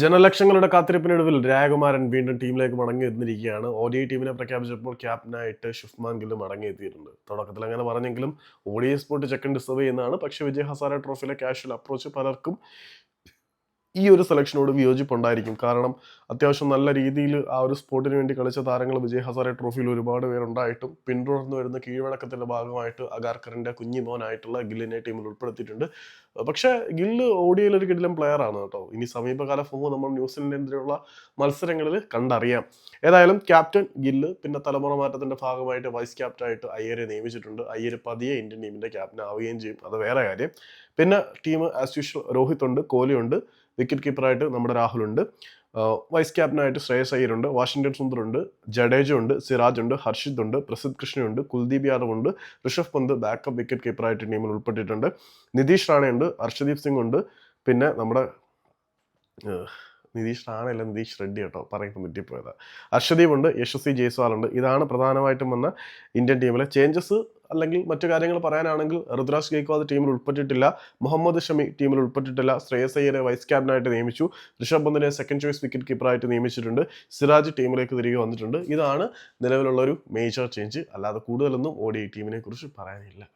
ജനലക്ഷങ്ങളുടെ കാത്തിരിപ്പിനൊടുവിൽ രാജകുമാരൻ വീണ്ടും ടീമിലേക്ക് മടങ്ങി എത്തിയിരിക്കുകയാണ് ഒ ഡി ടീമിനെ പ്രഖ്യാപിച്ചപ്പോൾ ക്യാപ്റ്റനായിട്ട് ഷുഫ്മാൻ ഗില്ല് മടങ്ങിയെത്തിയിട്ടുണ്ട്. തുടക്കത്തിൽ അങ്ങനെ പറഞ്ഞെങ്കിലും ഒ ഡി സ്പോർട്ട് ചെക്കൻ ഡിസർവ് ചെയ്യുന്നതാണ് പക്ഷേ വിജയ് ഹസാര ട്രോഫിയിലെ കാഷ്വൽ അപ്രോച്ച് പലർക്കും ഈ ഒരു സെലക്ഷനോട് വിയോജിപ്പുണ്ടായിരിക്കും. കാരണം അത്യാവശ്യം നല്ല രീതിയിൽ ആ ഒരു സ്പോർട്ടിന് വേണ്ടി കളിച്ച താരങ്ങൾ വിജയ് ഹസാരെ ട്രോഫിയിൽ ഒരുപാട് പേരുണ്ടായിട്ടും പിന്തുടർന്ന് വരുന്ന കീഴ്വഴക്കത്തിന്റെ ഭാഗമായിട്ട് അഗാർക്കറിന്റെ കുഞ്ഞിമോനായിട്ടുള്ള ഗില്ലിനെ ടീമിൽ ഉൾപ്പെടുത്തിയിട്ടുണ്ട്. പക്ഷേ ഗില്ല് ഓഡിയയിൽ ഒരു കിടിലം പ്ലെയർ ആണ് കേട്ടോ. ഇനി സമീപകാല ഫോം നമ്മൾ ന്യൂസിലൻഡിനെതിരെയുള്ള മത്സരങ്ങളിൽ കണ്ടറിയാം. ഏതായാലും ക്യാപ്റ്റൻ ഗില്ല് പിന്നെ തലമുറ മാറ്റത്തിന്റെ ഭാഗമായിട്ട് വൈസ് ക്യാപ്റ്റനായിട്ട് അയ്യരെ നിയമിച്ചിട്ടുണ്ട്. അയ്യര് പതിയെ ഇന്ത്യൻ ടീമിന്റെ ക്യാപ്റ്റൻ ആവുകയും ചെയ്യും. അത് വേറെ കാര്യം. പിന്നെ ടീം ആസ് യൂഷ്വൽ രോഹിത് ഉണ്ട് കോഹ്ലി ഉണ്ട്. വിക്കറ്റ് കീപ്പറായിട്ട് നമ്മുടെ രാഹുലുണ്ട്. വൈസ് ക്യാപ്റ്റനായിട്ട് ശ്രേയസ് അയ്യരുണ്ട്. വാഷിംഗ്ടൺ സുന്ദർ ഉണ്ട് ജഡേജ ഉണ്ട് സിറാജ് ഉണ്ട് ഹർഷിത് ഉണ്ട് പ്രസിദ്ധ് കൃഷ്ണയുണ്ട് കുൽദീപ് യാദവ് ഉണ്ട്. ഋഷഭ് പന്ത് ബാക്കപ്പ് വിക്കറ്റ് കീപ്പറായിട്ട് ടീമിൽ ഉൾപ്പെട്ടിട്ടുണ്ട്. നിതീഷ് റാണയുണ്ട് അർഷദീപ് സിംഗ് ഉണ്ട്. പിന്നെ നമ്മുടെ നിതീഷ് റാണയല്ല നിതീഷ് റെഡ്ഡി കേട്ടോ. പറയുമ്പോൾ തെറ്റിപ്പോയതാണ് ഹർഷദീപ് ഉണ്ട് യശസ്വി ജയ്സ്വാൾ ഉണ്ട്. ഇതാണ് പ്രധാനമായിട്ടും വന്ന ഇന്ത്യൻ ടീമിലെ ചേഞ്ചസ് അല്ലെങ്കിൽ മറ്റു കാര്യങ്ങൾ പറയാനാണെങ്കിൽ ഋതുരാജ് ഗെയ്ക്വാദ് ടീമിൽ ഉൾപ്പെട്ടിട്ടില്ല. മുഹമ്മദ് ഷമി ടീമിൽ ഉൾപ്പെട്ടിട്ടില്ല. ശ്രേയസ് അയ്യരെ വൈസ് ക്യാപ്റ്റനായിട്ട് നിയമിച്ചു. ഋഷഭ് പന്തിനെ സെക്കൻഡ് ചോയ്സ് വിക്കറ്റ് കീപ്പറായിട്ട് നിയമിച്ചിട്ടുണ്ട്. സിറാജ് ടീമിലേക്ക് തിരികെ വന്നിട്ടുണ്ട്. ഇതാണ് നിലവിലുള്ള ഒരു മേജർ ചേഞ്ച് അല്ലാതെ കൂടുതലൊന്നും ഓടി ടീമിനെ കുറിച്ച് പറയാനില്ല.